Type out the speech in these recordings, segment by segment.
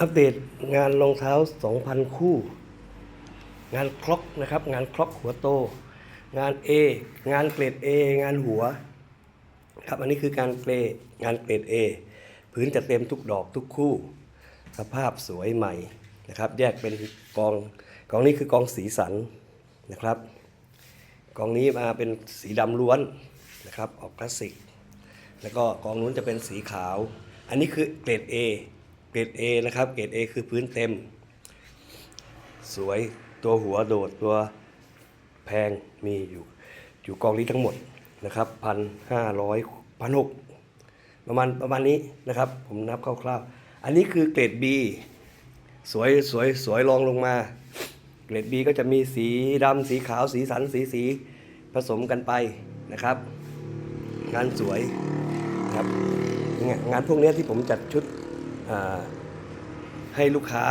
อัปเดตงานรองเท้า 2,000 คู่ งานคล็อกนะครับ งานคล็อกหัวโต งาน A งานเกรด A งานหัว ครับอันนี้คือการเกรดงานเกรด A พื้นจะเต็มทุกดอกทุกคู่ สภาพสวยใหม่นะครับ แยกเป็นกองกองนี้คือกองสีสันนะครับ กองนี้มาเป็นสีดำล้วนนะครับ ออกคลาสสิก แล้วก็กองนู้นจะเป็นสีขาว อันนี้คือเกรด A เกรด A นะครับ เกรด A คือพื้นเต็ม สวยตัวหัวโดดตัวแพงมีอยู่อยู่กองนี้ทั้งหมดนะครับพันห้าร้อยพันหกประมาณประมาณนี้นะครับ ผมนับคร่าวๆ อันนี้คือเกรด B สวยสวยสวยรองลงมา เกรด B ก็จะมีสีดำสีขาวสีสันสีสีผสมกันไปนะครับ งานสวยครับงานพวกนี้ที่ผมจัดชุด ให้ลูกค้า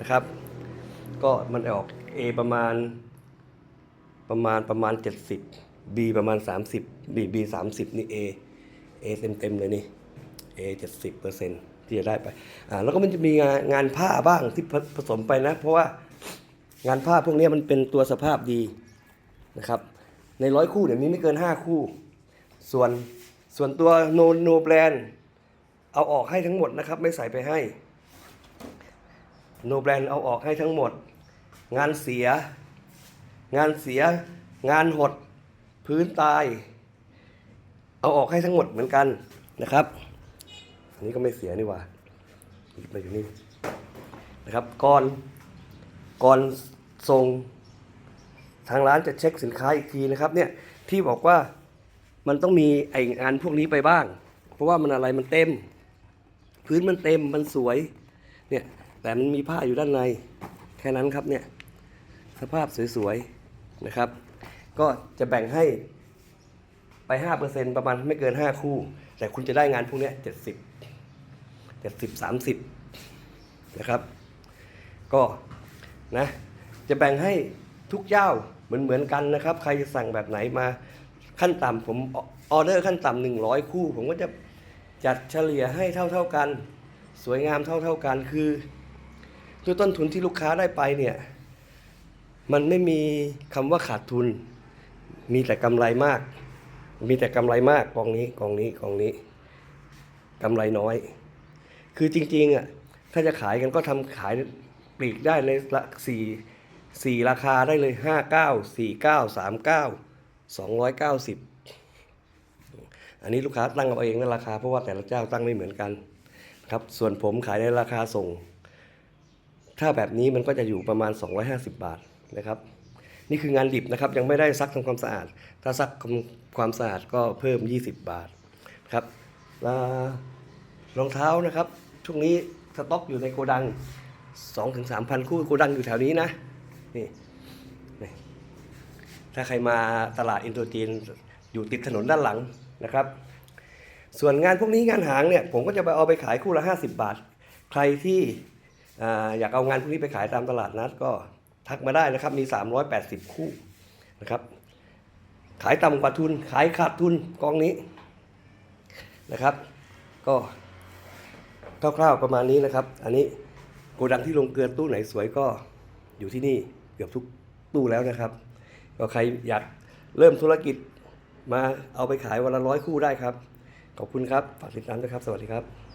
นะครับ ก็มันออก A ประมาณประมาณประมาณ 70 B ประมาณ 30 B B 30 นี่ A A เต็มเต็มเลยนี่ A 70เปอร์เซ็นที่จะได้ไปอ่าแล้วก็มันจะมีงานงานผ้าบ้างที่ผสมไปนะ เพราะว่างานผ้าพวกนี้มันเป็นตัวสภาพดีนะครับ ในร้อยคู่เนี่ยมีไม่เกิน 5 คู่ ส่วนส่วนตัวโนโนแบรนด์ เอาออกให้ทั้งหมดนะครับ ไม่ใส่ไปให้โนแบรนด์เอาออกให้ทั้งหมด งานเสีย งานเสีย งานหด พื้นตาย เอาออกให้ทั้งหมดเหมือนกันนะครับ อันนี้ก็ไม่เสียนี่หว่าหยิบมาอยู่นี่นะครับก่อนก่อนส่งทางร้านจะเช็คสินค้าอีกทีนะครับเนี่ยที่บอกว่ามันต้องมีไองานพวกนี้ไปบ้าง เพราะว่ามันอะไรมันเต็ม พื้นมันเต็มมันสวยเนี่ยแต่มันมีผ้าอยู่ด้านในแค่นั้นครับเนี่ยสภาพสวยๆนะครับ ก็จะแบ่งให้ไปห้าเปอร์เซ็นประมาณไม่เกินห้าคู่ แต่คุณจะได้งานพวกนี้ยเจ็ดสิบเจ็ดสิบสามสิบนะครับ ก็นะจะแบ่งให้ทุกเจ้าเหมือนเหมือนกันนะครับ ใครจะสั่งแบบไหนมาขั้นต่ำผมออเดอร์ขั้นต่ำหนึ่งร้อยคู่ ผมก็จะ จัดเฉลี่ยให้เท่าเท่ากัน สวยงามเท่าเท่ากันคือด้วยต้นทุนที่ลูกค้าได้ไปเนี่ย มันไม่มีคำว่าขาดทุน มีแต่กำไรมาก มีแต่กำไรมากกองนี้กองนี้กองนี้กำไรน้อย คือจริงๆอะถ้าจะขายกันก็ทำขายปลีกได้เลยละสี่สี่ราคาได้เลยห้าเก้าสี่เก้าสามเก้าสองร้อยเก้าสิบ อันนี้ลูกค้าตั้งเอาเองนราคาเพราะว่าแต่ละเจ้าตั้งไม่เหมือนกันครับส่วนผมขายในราคาส่ง ถ้าแบบนี้มันก็จะอยู่ประมาณ 250 บาทนะครับ นี่คืองานดิบนะครับยังไม่ได้ซักทำความสะอาด ถ้าซักความสะอาดก็เพิ่ม 20 บาทครับรองเท้านะครับ ช่วงนี้สต็อกอยู่ในโกดัง 2-3,000คู่โกดังอยู่แถวนี้นะนี่นี่ถ้าใครมาตลาดอินโดจีนอยู่ติดถนนด้านหลัง นะครับ ส่วนงานพวกนี้งานหางเนี่ยผมก็จะไปเอาไปขายคู่ละ 50 บาท ใครที่อ่อยากเอางานพวกนี้ไปขายตามตลาดนัดก็ทักมาได้นะครับมี 380 คู่นะครับขายต่ำกว่าทุน ขายขาดทุนกองนี้นะครับ ก็คร่าวๆประมาณนี้นะครับ อันนี้โกดังที่ลงเกลือตู้ไหนสวยก็อยู่ที่นี่เกือบทุกตู้แล้วนะครับ ก็ใครอยากเริ่มธุรกิจ มาเอาไปขายวันละร้อยคู่ได้ครับ ขอบคุณครับ ฝากติดตามด้วยครับ สวัสดีครับ